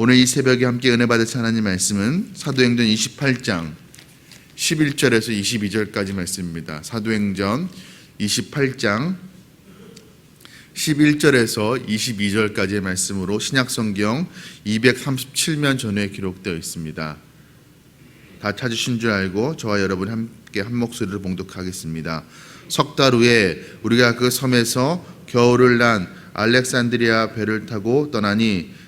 오늘 이 새벽에 함께 은혜 받을 하나님 말씀은 사도행전 28장 11절에서 22절까지 말씀입니다. 사도행전 28장 11절에서 22절까지의 말씀으로 신약성경 237면 전에 기록되어 있습니다. 다 찾으신 줄 알고 저와 여러분 함께 한 목소리를 봉독하겠습니다. 석 달 후에 우리가 그 섬에서 겨울을 난 알렉산드리아 배를 타고 떠나니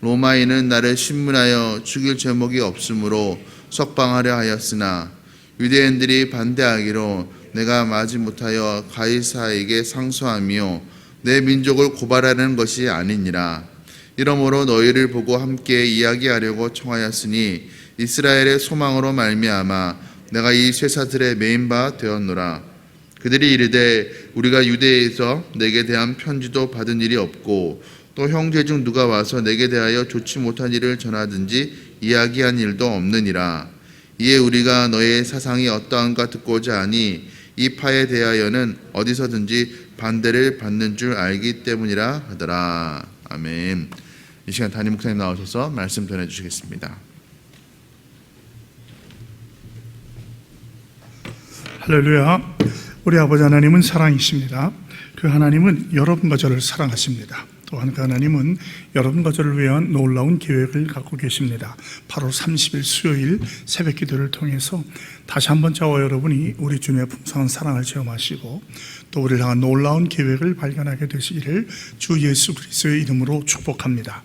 로마인은 나를 신문하여 죽일 제목이 없으므로 석방하려 하였으나 유대인들이 반대하기로 내가 마지 못하여 가이사에게 상소하며 내 민족을 고발하는 것이 아니니라. 이러므로 너희를 보고 함께 이야기하려고 청하였으니 이스라엘의 소망으로 말미암아 내가 이 쇠사들의 메인 바 되었노라. 그들이 이르되 우리가 유대에서 내게 대한 편지도 받은 일이 없고 또 형제 중 누가 와서 내게 대하여 좋지 못한 일을 전하든지 이야기한 일도 없느니라 이에 우리가 너의 사상이 어떠한가 듣고자 하니 이 파에 대하여는 어디서든지 반대를 받는 줄 알기 때문이라 하더라 아멘 이 시간 담임 목사님 나오셔서 말씀 전해 주시겠습니다. 할렐루야. 우리 아버지 하나님은 사랑이십니다. 그 하나님은 여러분과 저를 사랑하십니다. 또한 그 하나님은 여러분과 저를 위한 놀라운 계획을 갖고 계십니다. 바로 30일 수요일 새벽 기도를 통해서 다시 한번 저와 여러분이 우리 주님의 풍성한 사랑을 체험하시고 또 우리를 향한 놀라운 계획을 발견하게 되시기를 주 예수 그리스도의 이름으로 축복합니다.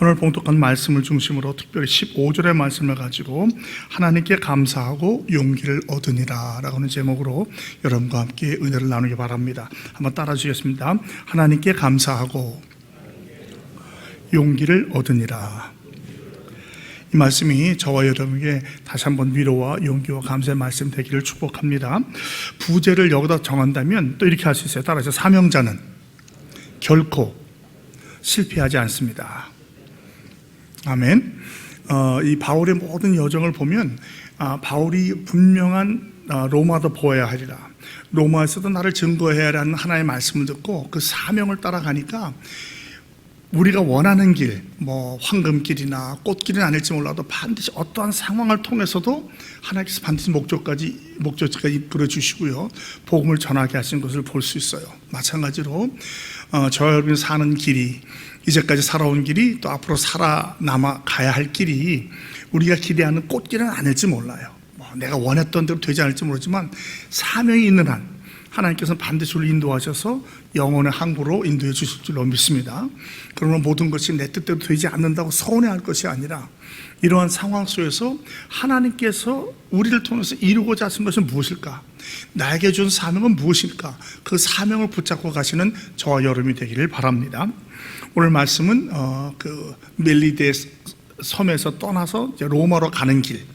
오늘 봉독한 말씀을 중심으로 특별히 15절의 말씀을 가지고 하나님께 감사하고 용기를 얻으니라 라고 하는 제목으로 여러분과 함께 은혜를 나누기 바랍니다. 한번 따라 주시겠습니다. 하나님께 감사하고 용기를 얻으니라. 이 말씀이 저와 여러분에게 다시 한번 위로와 용기와 감사의 말씀 되기를 축복합니다. 부제를 여기다 정한다면 또 이렇게 할 수 있어요. 따라서 사명자는 결코 실패하지 않습니다. 아멘. 어, 이 바울의 모든 여정을 보면 아, 바울이 분명한 아, 로마도 보아야 하리라. 로마에서도 나를 증거해야 하라는 하나의 말씀을 듣고 그 사명을 따라가니까 우리가 원하는 길, 뭐 황금길이나 꽃길은 아닐지 몰라도 반드시 어떠한 상황을 통해서도 하나님께서 반드시 목적까지 목적지까지 이끌어 주시고요, 복음을 전하게 하신 것을 볼 수 있어요. 마찬가지로 어, 저와 여러분이 사는 길이 이제까지 살아온 길이 또 앞으로 살아남아 가야 할 길이 우리가 기대하는 꽃길은 아닐지 몰라요. 뭐 내가 원했던 대로 되지 않을지 모르지만 사명이 있는 한 하나님께서는 반드시 우리를 인도하셔서 영혼의 항구로 인도해 주실 줄로 믿습니다. 그러나 모든 것이 내 뜻대로 되지 않는다고 서운해할 것이 아니라 이러한 상황 속에서 하나님께서 우리를 통해서 이루고자 하신 것은 무엇일까? 나에게 준 사명은 무엇일까? 그 사명을 붙잡고 가시는 저와 여러분이 되기를 바랍니다. 오늘 말씀은 어, 그 멜리데 섬에서 떠나서 로마로 가는 길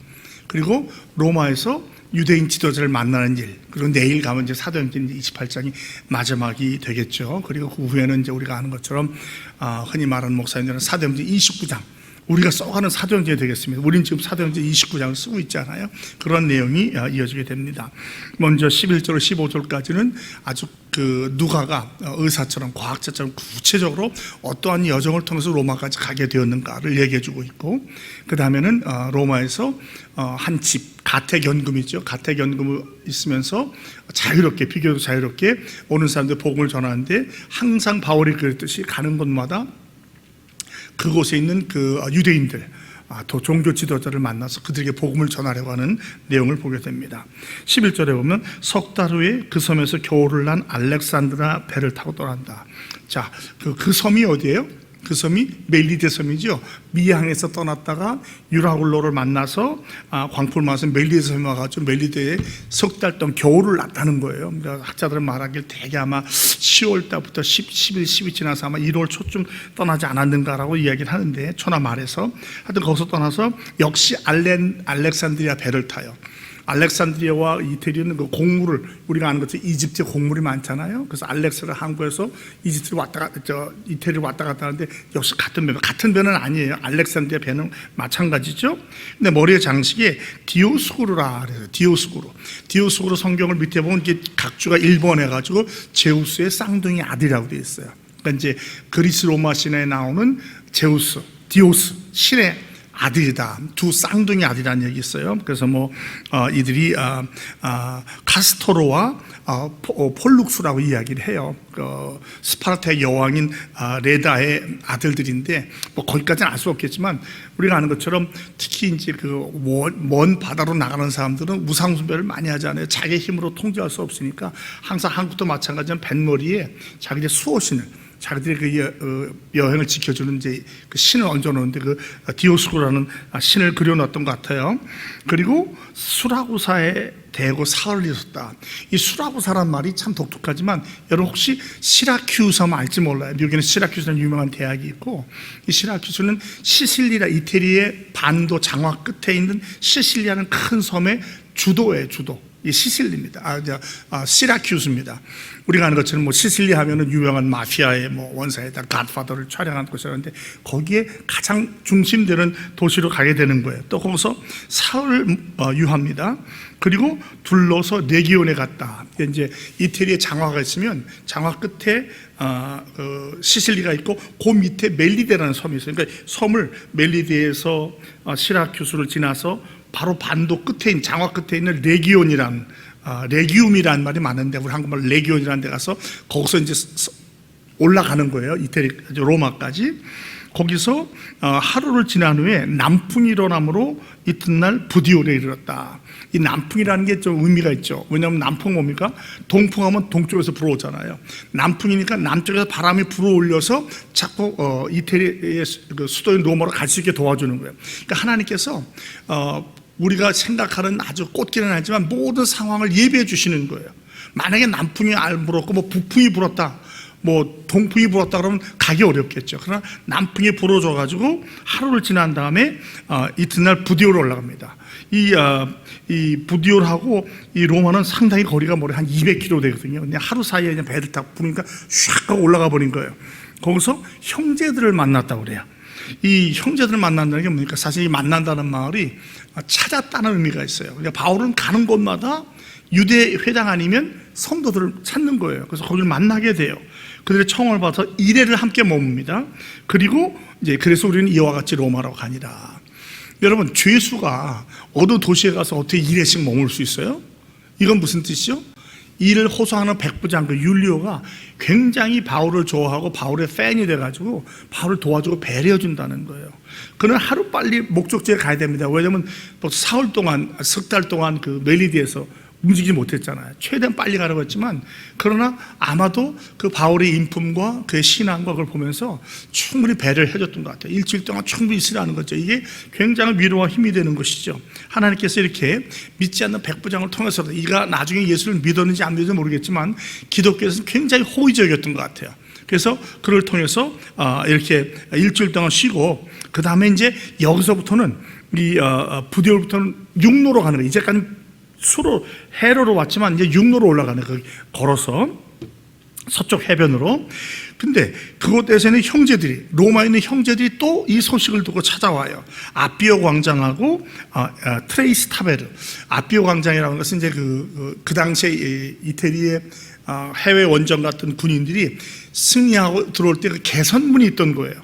그리고 로마에서 유대인 지도자를 만나는 일 그리고 내일 가면 이제 사도행전 28장이 마지막이 되겠죠. 그리고 그 후에는 이제 우리가 아는 것처럼 아, 흔히 말하는 목사님들은 사도행전 29장 우리가 써가는 사도행전이 되겠습니다. 우리는 지금 사도행전 29장을 쓰고 있잖아요. 그런 내용이 아, 이어지게 됩니다. 먼저 11절, 15절까지는 아주 그 누가가 의사처럼 과학자처럼 구체적으로 어떠한 여정을 통해서 로마까지 가게 되었는가를 얘기해 주고 있고 그 다음에는 어, 로마에서 어, 한집 가택연금이죠. 가택연금을 있으면서 자유롭게 비교도 자유롭게 오는 사람들 복음을 전하는데 항상 바울이 그랬듯이 가는 곳마다 그곳에 있는 그 유대인들 아, 또 종교 지도자를 만나서 그들에게 복음을 전하려고 하는 내용을 보게 됩니다. 11절에 보면 석 달 후에 그 섬에서 겨울을 난 알렉산드라 배를 타고 떠난다. 자, 그, 그 섬이 어디예요? 그 섬이 멜리데 섬이죠. 미항에서 떠났다가 유라굴로를 만나서 아, 광풀 마서 멜리데 섬에 와가지고 멜리데에 석 달 동안 겨울을 났다는 거예요. 그러니까 학자들은 말하길 대개 아마 10월 달부터 10, 11, 12 지나서 아마 1월 초쯤 떠나지 않았는가라고 이야기를 하는데 초나 말해서 하여튼 거기서 떠나서 역시 알렌 알렉산드리아 배를 타요. 알렉산드리아와 이태리는 그 곡물을 우리가 아는 것처럼 이집트에 곡물이 많잖아요. 그래서 알렉스를 항구해서 이집트를 왔다 갔다 저 이태리를 왔다 갔다 하는데 역시 같은 배 같은 배는 아니에요. 알렉산드리아 배는 마찬가지죠. 근데 머리에 장식에 디오스구르라 그래서 디오스구르. 디오스구르 성경을 밑에 보면 이게 각주가 일본해 가지고 제우스의 쌍둥이 아들이라고 되어 있어요. 그러니까 이제 그리스 로마 신화에 나오는 제우스, 디오스 신의 아들이다. 두 쌍둥이 아들이라는 얘기 있어요. 그래서 뭐 어, 이들이 어, 어, 카스토로와 어, 포- 어, 폴룩스라고 이야기를 해요. 그 스파르타의 여왕인 어, 레다의 아들들인데 뭐 거기까지는 알 수 없겠지만 우리가 아는 것처럼 특히 이제 그먼 바다로 나가는 사람들은 우상 숭배를 많이 하잖아요. 자기 힘으로 통제할 수 없으니까 항상 한국도 마찬가지로 뱃머리에 자기의 수호신을 자기들이 그 여, 어, 여행을 지켜주는 이제 그 신을 얹어놓는데 그 디오스코라는 신을 그려놨던 것 같아요. 그리고 수라구사에 대고 사흘을 있었다. 이 수라구사란 말이 참 독특하지만 여러분 혹시 시라큐스 하면 알지 몰라요. 미국에는 시라큐스라는 유명한 대학이 있고 이 시라큐스는 시실리라 이태리의 반도 장화 끝에 있는 시실리아는 큰 섬의 주도예요. 주도. 이 시실리입니다. 아, 저, 아, 시라큐스입니다. 우리가 아는 것처럼 뭐 시실리 하면은 유명한 마피아의 뭐 원사에다 갓파더를 촬영한 곳이라는데 거기에 가장 중심되는 도시로 가게 되는 거예요. 또 거기서 사흘 어, 유합니다. 그리고 둘러서 레기온에 갔다. 이제 이태리에 장화가 있으면 장화 끝에 어, 그 시실리가 있고 그 밑에 멜리데라는 섬이 있어요. 그러니까 섬을 멜리데에서 어, 시라큐스를 지나서 바로 반도 끝에 있는 장화 끝에 있는 레기온이란 아, 레기움이라는 말이 많은데 우리 한국말 레기온이라는 데 가서 거기서 이제 서- 올라가는 거예요. 이태리 로마까지. 거기서 어, 하루를 지난 후에 남풍이 일어남으로 이튿날 부디오에 이르렀다. 이 남풍이라는 게 좀 의미가 있죠. 왜냐하면 남풍 뭡니까? 동풍하면 동쪽에서 불어오잖아요. 남풍이니까 남쪽에서 바람이 불어올려서 자꾸 어, 이태리의 수- 그 수도인 로마로 갈 수 있게 도와주는 거예요. 그러니까 하나님께서 어, 우리가 생각하는 아주 꽃기는 하지만 모든 상황을 예비해 주시는 거예요. 만약에 남풍이 알 불었고 뭐 북풍이 불었다. 뭐 동풍이 불었다 그러면 가기 어렵겠죠. 그러나 남풍이 불어줘 가지고 하루를 지난 다음에 어, 이튿날 부디오로 올라갑니다. 이, 어, 이 부디오하고 이 로마는 상당히 거리가 머리 한 200km 되거든요. 근데 하루 사이에 그냥 배를 타고 부르니까 샥 올라가 버린 거예요. 거기서 형제들을 만났다고 그래요. 이 형제들을 만난다는 게 뭡니까? 사실 이 만난다는 말이 찾았다는 의미가 있어요. 그러니까 바울은 가는 곳마다 유대 회당 아니면 성도들을 찾는 거예요. 그래서 거기를 만나게 돼요. 그들의 청을 받아서 이래를 함께 머뭅니다. 그리고 이제 그래서 우리는 이와 같이 로마로 가니라. 여러분 죄수가 어느 도시에 가서 어떻게 이래씩 머물 수 있어요? 이건 무슨 뜻이죠? 이를 호소하는 백부장 그 율리오가 굉장히 바울을 좋아하고 바울의 팬이 돼가지고 바울을 도와주고 배려해 준다는 거예요. 그는 하루 빨리 목적지에 가야 됩니다. 왜냐하면 또 사흘 동안 석 달 동안 그 멜리디에서 움직이지 못했잖아요. 최대한 빨리 가라고 했지만 그러나 아마도 그 바울의 인품과 그의 신앙과 그걸 보면서 충분히 배를 해줬던 것 같아요. 일주일 동안 충분히 있으라는 거죠. 이게 굉장히 위로와 힘이 되는 것이죠. 하나님께서 이렇게 믿지 않는 백부장을 통해서 이가 나중에 예수를 믿었는지 안 믿었는지 모르겠지만 기독교에서는 굉장히 호의적이었던 것 같아요. 그래서 그를 통해서 아, 이렇게 일주일 동안 쉬고 그 다음에 이제 여기서부터는 이 어, 부디올부터는 육로로 가는 거예요. 이제까지 수로 해로로 왔지만 이제 육로로 올라가는 거 걸어서 서쪽 해변으로. 근데 그곳에서는 형제들이 로마에 있는 형제들이 또 이 소식을 듣고 찾아와요. 아비오 광장하고 어, 어, 트레이스 타베르. 아비오 광장이라는 것은 이제 그, 그, 그 당시에 이 이태리의 어, 해외 원정 같은 군인들이 승리하고 들어올 때 그 개선문이 있던 거예요.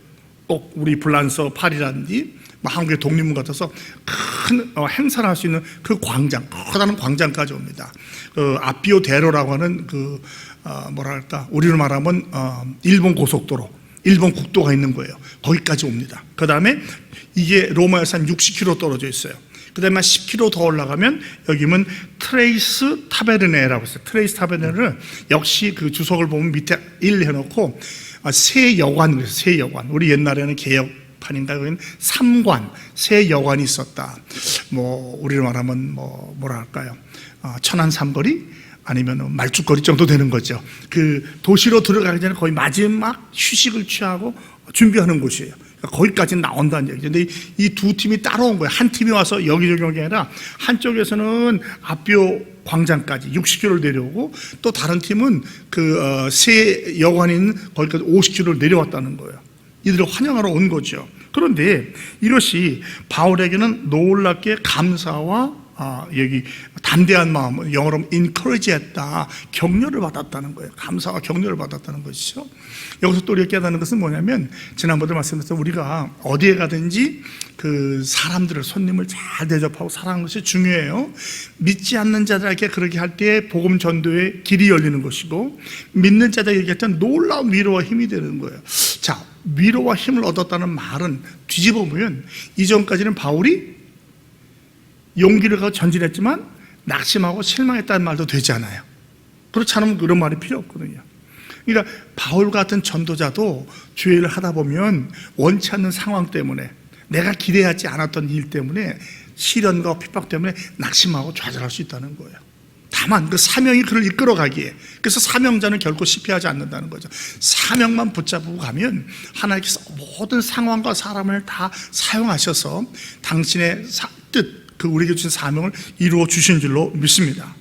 꼭 우리 불란서 파리라든지 뭐 한국의 독립문 같아서 큰 어, 행사를 할 수 있는 그 광장, 커다란 광장까지 옵니다. 그 아비오 대로라고 하는 그 어, 뭐랄까 우리로 말하면 어, 일본 고속도로 일본 국도가 있는 거예요. 거기까지 옵니다. 그 다음에 이게 로마에서 한 60km 떨어져 있어요. 그 다음에 한 10km 더 올라가면 여기는 트레이스 타베르네라고 있어요. 트레이스 타베르네를 역시 그 주석을 보면 밑에 1 해놓고 아, 새 여관, 그래서 새 여관. 우리 옛날에는 개혁 판인가 거기는 삼관 새 여관이 있었다. 뭐 우리로 말하면 뭐 뭐라 할까요? 어, 천안 삼거리 아니면 말죽거리 정도 되는 거죠. 그 도시로 들어가기 전에 거의 마지막 휴식을 취하고 준비하는 곳이에요. 그러니까 거기까지 나온다는 얘기죠. 근데 이 두 팀이 따라온 거예요. 한 팀이 와서 여기저기 아니라 한쪽에서는 앞뷰 광장까지 60km를 내려오고 또 다른 팀은 그새 여관이 있는 거기까지 50km를 내려왔다는 거예요. 이들을 환영하러 온 거죠. 그런데 이것이 바울에게는 놀랍게 감사와 아, 여기 담대한 마음, 영어로 encourage했다, 격려를 받았다는 거예요. 감사와 격려를 받았다는 것이죠. 여기서 또 우리가 깨닫는 것은 뭐냐면 지난번에 말씀드렸던 우리가 어디에 가든지 그 사람들을 손님을 잘 대접하고 사랑하는 것이 중요해요. 믿지 않는 자들에게 그렇게 할 때 복음 전도의 길이 열리는 것이고 믿는 자들에게 할 때는 놀라운 위로와 힘이 되는 거예요. 자, 위로와 힘을 얻었다는 말은 뒤집어 보면 이전까지는 바울이 용기를 가지고 전진했지만 낙심하고 실망했다는 말도 되지 않아요. 그렇지 않으면 그런 말이 필요 없거든요. 그러니까 바울 같은 전도자도 주의를 하다 보면 원치 않는 상황 때문에 내가 기대하지 않았던 일 때문에 시련과 핍박 때문에 낙심하고 좌절할 수 있다는 거예요. 다만 그 사명이 그를 이끌어가기에 그래서 사명자는 결코 실패하지 않는다는 거죠. 사명만 붙잡고 가면 하나님께서 모든 상황과 사람을 다 사용하셔서 당신의 사- 뜻, 그 우리에게 주신 사명을 이루어 주신 줄로 믿습니다.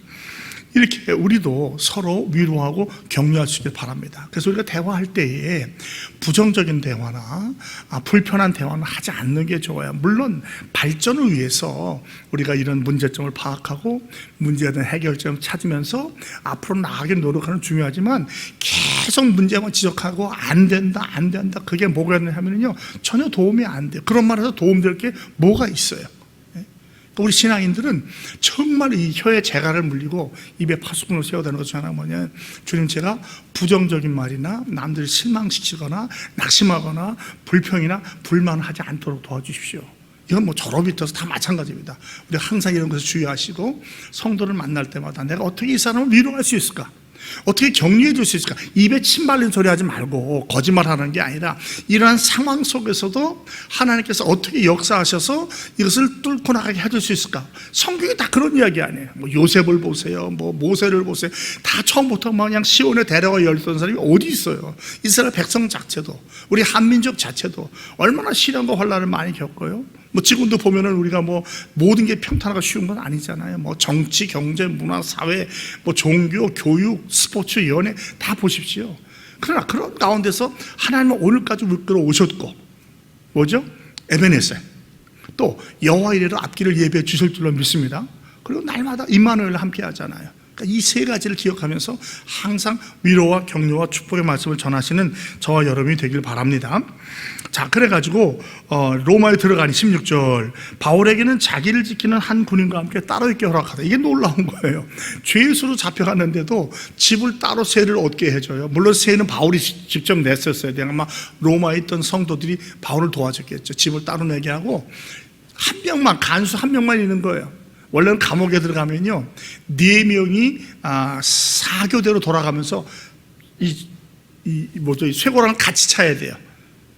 이렇게 우리도 서로 위로하고 격려할 수 있길 바랍니다. 그래서 우리가 대화할 때에 부정적인 대화나 아, 불편한 대화는 하지 않는 게 좋아요. 물론 발전을 위해서 우리가 이런 문제점을 파악하고 문제에 대한 해결점 찾으면서 앞으로 나아가기 노력하는 중요하지만 계속 문제만 지적하고 안 된다, 안 된다. 그게 뭐가 있냐 하면요. 전혀 도움이 안 돼요. 그런 말에서 도움될 게 뭐가 있어요. 우리 신앙인들은 정말 이 혀에 재갈을 물리고 입에 파수꾼을 세워야 되는 것중 하나가 뭐냐? 주님 제가 부정적인 말이나 남들을 실망시키거나 낙심하거나 불평이나 불만하지 않도록 도와주십시오. 이건 뭐 졸업이 있어서 다 마찬가지입니다. 우리 항상 이런 것을 주의하시고 성도를 만날 때마다 내가 어떻게 이 사람을 위로할 수 있을까 어떻게 격려해 줄 수 있을까? 입에 침 발린 소리 하지 말고 거짓말 하는 게 아니라 이러한 상황 속에서도 하나님께서 어떻게 역사하셔서 이것을 뚫고 나가게 해줄 수 있을까? 성경이 다 그런 이야기 아니에요. 뭐 요셉을 보세요. 뭐 모세를 보세요. 다 처음부터 뭐 그냥 시온에 데려가 열던 사람이 어디 있어요? 이스라엘 백성 자체도 우리 한민족 자체도 얼마나 시련과 환란을 많이 겪어요? 뭐 지금도 보면은 우리가 뭐 모든 게 평탄하고 쉬운 건 아니잖아요. 뭐 정치, 경제, 문화, 사회, 뭐 종교, 교육, 스포츠, 연애 다 보십시오. 그러나 그런 가운데서 하나님은 오늘까지 이끌어 오셨고 뭐죠? 에베네셀 또 여호와 이래로 앞길을 예배해 주실 줄로 믿습니다. 그리고 날마다 임마누엘 함께 하잖아요. 그러니까 이세 가지를 기억하면서 항상 위로와 격려와 축복의 말씀을 전하시는 저와 여러분이 되길 바랍니다. 자, 그래가지고 어, 로마에 들어가니 16절 바울에게는 자기를 지키는 한 군인과 함께 따로 있게 허락하다. 이게 놀라운 거예요. 죄수로 잡혀갔는데도 집을 따로 세를 얻게 해줘요. 물론 세는 바울이 직접 냈었어야 돼요. 아마 로마에 있던 성도들이 바울을 도와줬겠죠. 집을 따로 내게 하고 한 명만 간수 한 명만 있는 거예요. 원래는 감옥에 들어가면요 네 명이 아, 사교대로 돌아가면서 이, 이 뭐죠 이 쇠고랑을 같이 차야 돼요.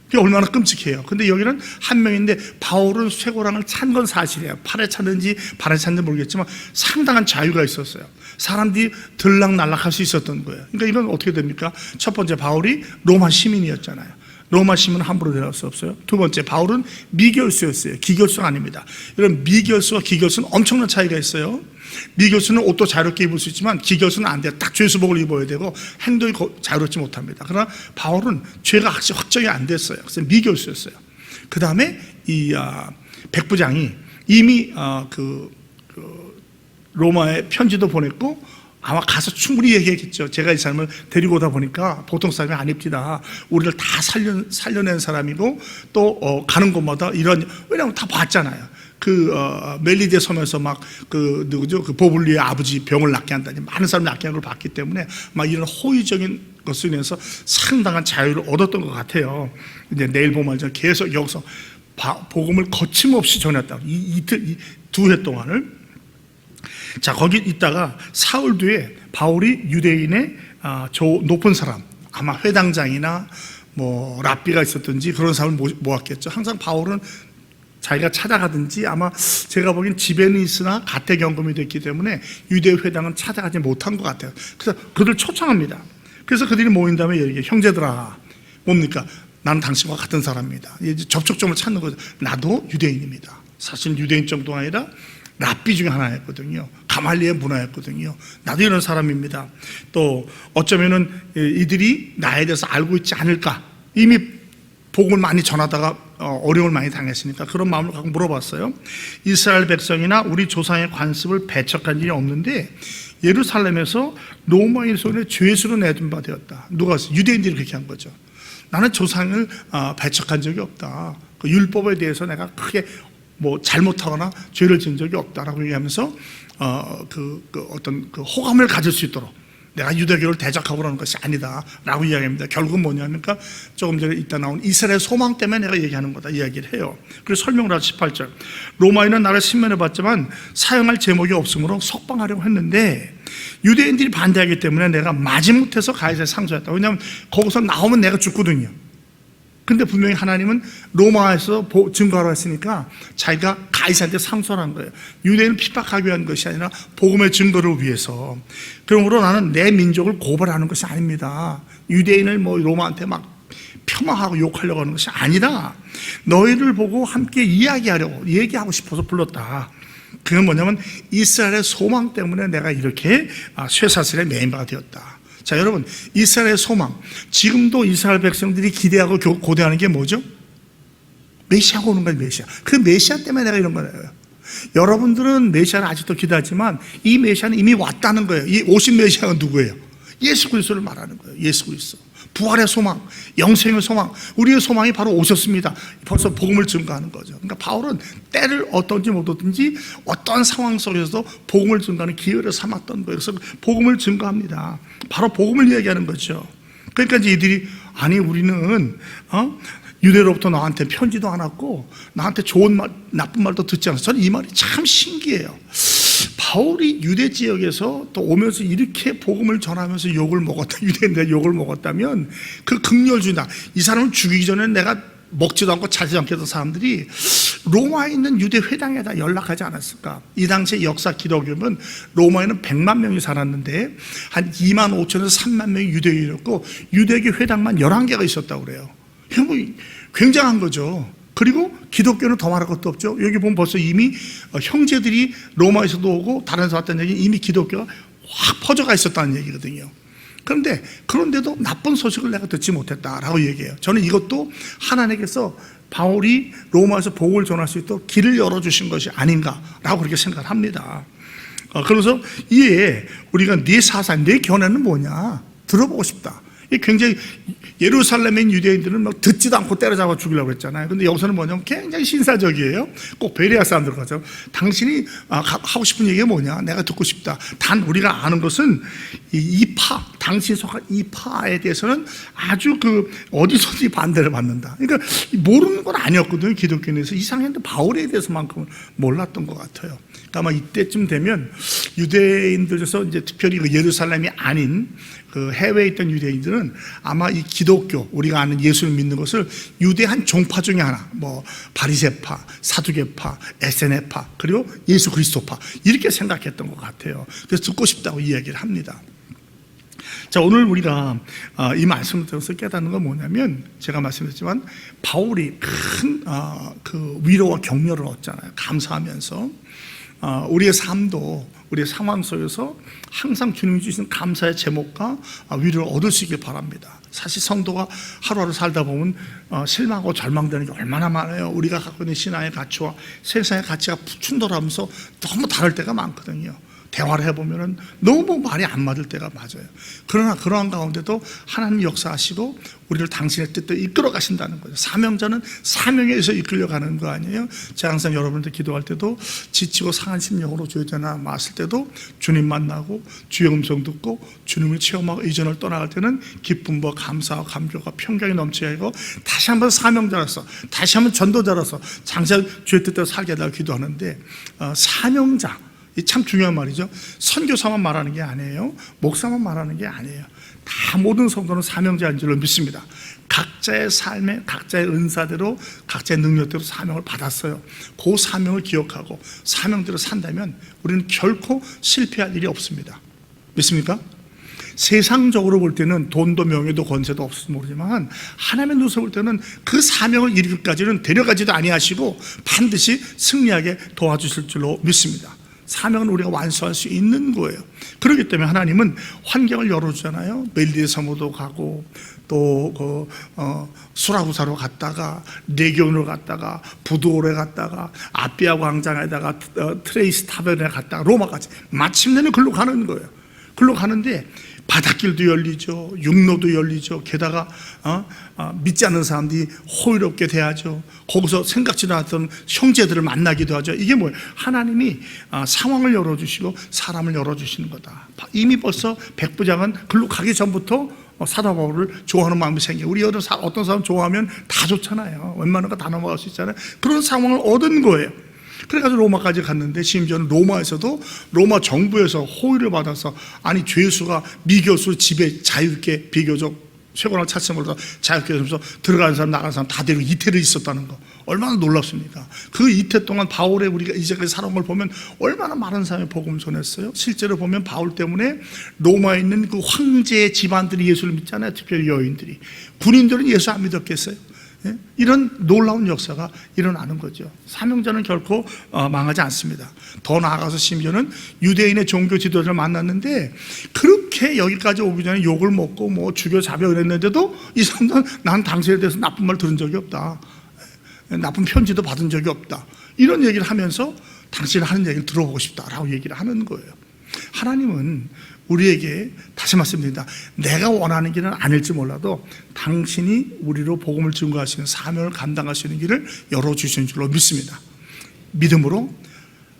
그게 얼마나 끔찍해요. 근데 여기는 한 명인데 바울은 쇠고랑을 찬 건 사실이에요. 팔에 찼는지 발에 찼는지 모르겠지만 상당한 자유가 있었어요. 사람들이 들락날락할 수 있었던 거예요. 그러니까 이건 어떻게 됩니까? 첫 번째 바울이 로마 시민이었잖아요. 로마 시민은 함부로 대할 수 없어요. 두 번째 바울은 미결수였어요. 기결수가 아닙니다. 이런 미결수와 기결수는 엄청난 차이가 있어요. 미결수는 옷도 자유롭게 입을 수 있지만 기결수는 안 돼요. 딱 죄수복을 입어야 되고 행동이 거- 자유롭지 못합니다. 그러나 바울은 죄가 확실히 확정이 안 됐어요. 그래서 미결수였어요. 그 다음에 이 아, 백부장이 이미 아, 그, 그 로마에 편지도 보냈고 아마 가서 충분히 얘기했겠죠. 제가 이 사람을 데리고 오다 보니까 보통 사람이 아닙니다. 우리를 다 살려, 살려낸 사람이고 또 어, 가는 곳마다 이런 왜냐하면 다 봤잖아요. 그 어, 멜리데 섬에서 막 그 누구죠 그 보블리의 아버지 병을 낫게 한다니 많은 사람이 낫게 하는 걸 봤기 때문에 막 이런 호의적인 것을 인해서 상당한 자유를 얻었던 것 같아요. 이제 내일 보면 저 계속 여기서 바- 복음을 거침없이 전했다. 이 이틀 두해 동안을 자 거기 있다가 사흘 뒤에 바울이 유대인의 아, 저 높은 사람 아마 회당장이나 뭐 랍비가 있었든지 그런 사람을 모- 모았겠죠. 항상 바울은 자기가 찾아가든지 아마 제가 보기엔 집에는 있으나 가택 연금이 됐기 때문에 유대 회당은 찾아가지 못한 것 같아요. 그래서 그들 초청합니다. 그래서 그들이 모인 다음에 얘기해 형제들아 뭡니까? 나는 당신과 같은 사람입니다. 이제 접촉점을 찾는 거죠. 나도 유대인입니다. 사실 유대인 정도가 아니라 랍비 중에 하나였거든요. 가말리의 문화였거든요. 나도 이런 사람입니다. 또 어쩌면은 이들이 나에 대해서 알고 있지 않을까. 이미 복을 많이 전하다가 어, 어려움을 많이 당했으니까 그런 마음을 갖고 물어봤어요. 이스라엘 백성이나 우리 조상의 관습을 배척한 일이 없는데 예루살렘에서 로마인 손에 죄수로 내준 바 되었다. 누가? 유대인들이 그렇게 한 거죠. 나는 조상을 아, 배척한 적이 없다. 그 율법에 대해서 내가 크게 뭐 잘못하거나 죄를 지은 적이 없다라고 얘기하면서 어, 그, 그 어떤 그 호감을 가질 수 있도록 내가 유대교를 대적하고 그러는 것이 아니다라고 이야기합니다. 결국은 뭐냐니까 조금 전에 이따 나온 이스라엘 소망 때문에 내가 얘기하는 거다 이야기를 해요. 그래서 설명을 하죠 18절. 로마인은 나를 신면해 봤지만 사용할 제목이 없으므로 석방하려고 했는데 유대인들이 반대하기 때문에 내가 마지못해서 가이사에 상소했다. 왜냐하면 거기서 나오면 내가 죽거든요. 근데 분명히 하나님은 로마에서 보- 증거하러 했으니까 자기가 가이사한테 상소한 거예요. 유대인을 핍박하기 위한 것이 아니라 복음의 증거를 위해서. 그러므로 나는 내 민족을 고발하는 것이 아닙니다. 유대인을 뭐 로마한테 막 폄하하고 욕하려고 하는 것이 아니라 너희를 보고 함께 이야기하려고 얘기하고 싶어서 불렀다. 그건 뭐냐면 이스라엘의 소망 때문에 내가 이렇게 아, 쇠사슬의 메인바가 되었다. 자, 여러분, 이스라엘의 소망. 지금도 이스라엘 백성들이 기대하고 교- 고대하는 게 뭐죠? 메시아가 오는 거예요, 메시아. 그 메시아 때문에 내가 이런 거예요. 여러분들은 메시아를 아직도 기대하지만 이 메시아는 이미 왔다는 거예요. 이 오신 메시아가 누구예요? 예수 그리스도를 말하는 거예요. 예수 그리스도. 부활의 소망, 영생의 소망, 우리의 소망이 바로 오셨습니다. 벌써 복음을 증거하는 거죠. 그러니까 바울은 때를 어떤지 못 얻든지 어떤 상황 속에서도 복음을 증거하는 기회를 삼았던 거예요. 그래서 복음을 증거합니다. 바로 복음을 이야기하는 거죠. 그러니까 이제 이들이 아니 우리는 어? 유대로부터 나한테 편지도 안 왔고 나한테 좋은 말, 나쁜 말도 듣지 않았어. 저는 이 말이 참 신기해요. 바울이 유대 지역에서 또 오면서 이렇게 복음을 전하면서 욕을 먹었다. 유대인들 욕을 먹었다면 그 극렬주의다. 이 사람을 죽이기 전에 내가 먹지도 않고 자지도 않게 했던 사람들이 로마에 있는 유대 회당에다 연락하지 않았을까? 이 당시에 역사 기록이면 로마에는 100만 명이 살았는데 한 2만 5천에서 3만 명이 유대인이었고 유대교 회당만 11개가 있었다고 그래요. 굉장한 거죠. 그리고 기독교는 더 말할 것도 없죠. 여기 보면 벌써 이미 어, 형제들이 로마에서도 오고 다른 데서 왔다는 얘기 이미 기독교가 확 퍼져가 있었다는 얘기거든요. 그런데 그런데도 나쁜 소식을 내가 듣지 못했다라고 얘기해요. 저는 이것도 하나님께서 바울이 로마에서 복을 전할 수 있도록 길을 열어주신 것이 아닌가라고 그렇게 생각을 합니다. 어, 그래서 이에 우리가 네 사상, 네 견해는 뭐냐 들어보고 싶다. 이 굉장히 예루살렘의 유대인들은 막 듣지도 않고 때려잡아 죽이려고 했잖아요. 근데 여기서는 뭐냐면 굉장히 신사적이에요. 꼭 베리아 사람들 가죠. 당신이 아, 가- 하고 싶은 얘기가 뭐냐? 내가 듣고 싶다. 단 우리가 아는 것은 이 이파, 당신이 속한 이 파에 대해서는 아주 그 어디서든지 반대를 받는다. 그러니까 모르는 건 아니었거든요. 기독교인에서 이상했는데 바울에 대해서만큼은 몰랐던 것 같아요. 아마 이때쯤 되면 유대인들 중에서 이제 특별히 그 예루살렘이 아닌 그 해외에 있던 유대인들은 아마 이 기독교 우리가 아는 예수를 믿는 것을 유대 한 종파 중에 하나 뭐 바리새파, 사두개파, 에세네파 그리고 예수 그리스도파 이렇게 생각했던 것 같아요. 그래서 듣고 싶다고 이야기를 합니다. 자 오늘 우리가 아, 이 말씀을 들어서 깨닫는 건 뭐냐면 제가 말씀드렸지만 바울이 큰 그 위로와 격려를 얻잖아요. 감사하면서 아, 우리의 삶도 우리의 상황 속에서 항상 주님이 주신 감사의 제목과 아, 위로를 얻을 수 있길 바랍니다. 사실 성도가 하루하루 살다 보면 어, 실망하고 절망되는 게 얼마나 많아요. 우리가 갖고 있는 신앙의 가치와 세상의 가치가 충돌하면서 너무 다를 때가 많거든요. 대화를 해보면은 너무 말이 안 맞을 때가 맞아요. 그러나 그러한 가운데도 하나님 역사하시고 우리를 당신의 뜻대로 이끌어 가신다는 거죠. 사명자는 사명에 의해서 이끌려 가는 거 아니에요? 제가 항상 여러분들 기도할 때도 지치고 상한 심령으로 주의 전화 왔을 때도 주님 만나고 주의 음성 듣고 주님을 체험하고 이전을 떠나갈 때는 기쁨과 감사와 감격과 평강이 넘치게 하고 다시 한번 사명자로서 다시 한번 전도자로서 장차 주의 뜻대로 살게 해달라고 기도하는데 어, 사명자 이 참 중요한 말이죠. 선교사만 말하는 게 아니에요. 목사만 말하는 게 아니에요. 다 모든 성도는 사명자인 줄로 믿습니다. 각자의 삶에 각자의 은사대로 각자의 능력대로 사명을 받았어요. 그 사명을 기억하고 사명대로 산다면 우리는 결코 실패할 일이 없습니다. 믿습니까? 세상적으로 볼 때는 돈도 명예도 권세도 없을지 모르지만 하나님의 눈에서 볼 때는 그 사명을 이루기까지는 데려가지도 아니하시고 반드시 승리하게 도와주실 줄로 믿습니다. 사명은 우리가 완수할 수 있는 거예요. 그렇기 때문에 하나님은 환경을 열어주잖아요. 멜리의 사모도 가고 또그 어, 수라부사로 갔다가 레기온으로 갔다가 부도올에 갔다가 아피아 광장에다가 어, 트레이스 타변에 갔다가 로마까지 마침내는 글로 가는 거예요. 글로 가는데 바닷길도 열리죠. 육로도 열리죠. 게다가 어? 어, 믿지 않는 사람들이 호의롭게 대하죠. 거기서 생각지도 않았던 형제들을 만나기도 하죠. 이게 뭐예요? 하나님이 어, 상황을 열어주시고 사람을 열어주시는 거다. 이미 벌써 백부장은 글로 가기 전부터 어, 사도 바울을 좋아하는 마음이 생겨. 우리 어떤 사람 좋아하면 다 좋잖아요. 웬만한 거 다 넘어갈 수 있잖아요. 그런 상황을 얻은 거예요. 그래가지고 로마까지 갔는데 심지어는 로마에서도 로마 정부에서 호의를 받아서 아니 죄수가 미교수 집에 자유롭게 비교적 쇠고날 차sem으로 자유롭게 하면서 들어가는 사람 나가는 사람 다 데리고 이태를 있었다는 거 얼마나 놀랍습니까? 그 이태 동안 바울의 우리가 이제까지 살아온 걸 보면 얼마나 많은 사람이 복음 전했어요. 실제로 보면 바울 때문에 로마에 있는 그 황제의 집안들이 예수를 믿잖아요. 특별히 여인들이 군인들은 예수 안 믿었겠어요? 예? 이런 놀라운 역사가 일어나는 거죠. 사명자는 결코 어, 망하지 않습니다. 더 나아가서 심지어는 유대인의 종교 지도자를 만났는데 그렇게 여기까지 오기 전에 욕을 먹고 뭐 죽여 잡여 그랬는데도 이 사람들은 난 당신에 대해서 나쁜 말 들은 적이 없다. 예, 나쁜 편지도 받은 적이 없다. 이런 얘기를 하면서 당신이 하는 얘기를 들어보고 싶다라고 얘기를 하는 거예요. 하나님은 우리에게 다시 말씀드립니다. 내가 원하는 길은 아닐지 몰라도 당신이 우리로 복음을 증거하시는 사명을 감당하시는 길을 열어주시는 줄로 믿습니다. 믿음으로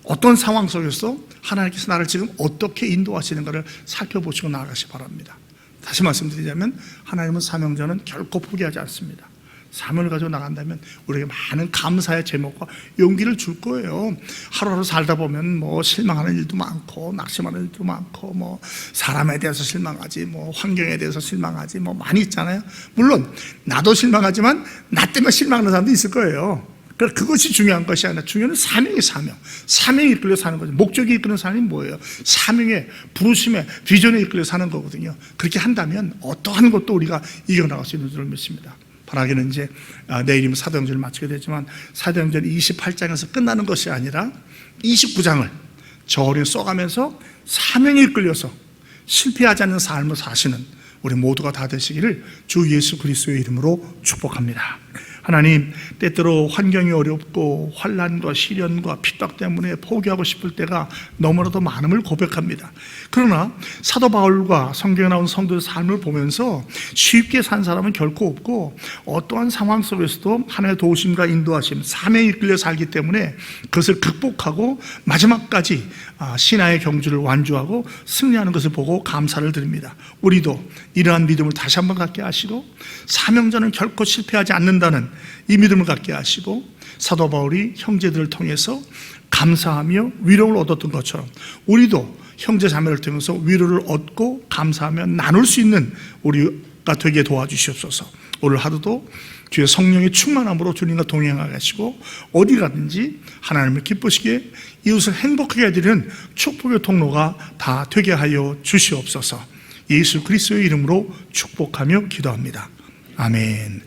어떤 상황 속에서 하나님께서 나를 지금 어떻게 인도하시는가를 살펴보시고 나아가시 바랍니다. 다시 말씀드리자면 하나님은 사명자는 결코 포기하지 않습니다. 사명을 가지고 나간다면 우리에게 많은 감사의 제목과 용기를 줄 거예요. 하루하루 살다 보면 뭐 실망하는 일도 많고 낙심하는 일도 많고 뭐 사람에 대해서 실망하지 뭐 환경에 대해서 실망하지 뭐 많이 있잖아요. 물론 나도 실망하지만 나 때문에 실망하는 사람도 있을 거예요. 그 그것이 중요한 것이 아니라 중요한 사명이 사명. 사명이 이끌려 사는 거죠. 목적이 이끄는 사람이 뭐예요? 사명에 부르심에 비전에 이끌려 사는 거거든요. 그렇게 한다면 어떠한 것도 우리가 이겨나갈 수 있는 줄을 믿습니다. 바라기는 이제 아, 내일이면 사도행전을 마치게 되지만 사도행전 28장에서 끝나는 것이 아니라 29장을 저울에 써가면서 사명에 이끌려서 실패하지 않는 삶을 사시는 우리 모두가 다 되시기를 주 예수 그리스도의 이름으로 축복합니다. 하나님 때때로 환경이 어렵고 환란과 시련과 핍박 때문에 포기하고 싶을 때가 너무나도 많음을 고백합니다. 그러나 사도 바울과 성경에 나온 성도의 삶을 보면서 쉽게 산 사람은 결코 없고 어떠한 상황 속에서도 하나님의 도우심과 인도하심, 사명에 이끌려 살기 때문에 그것을 극복하고 마지막까지 아, 신하의 경주를 완주하고 승리하는 것을 보고 감사를 드립니다. 우리도 이러한 믿음을 다시 한번 갖게 하시고 사명자는 결코 실패하지 않는다는 이 믿음을 갖게 하시고 사도 바울이 형제들을 통해서 감사하며 위로를 얻었던 것처럼 우리도 형제 자매를 통해서 위로를 얻고 감사하며 나눌 수 있는 우리가 되게 도와주시옵소서. 오늘 하루도 주의 성령의 충만함으로 주님과 동행하게 하시고 어디 가든지 하나님을 기쁘시게 이웃을 행복하게 해드리는 축복의 통로가 다 되게 하여 주시옵소서. 예수 그리스도의 이름으로 축복하며 기도합니다. 아멘.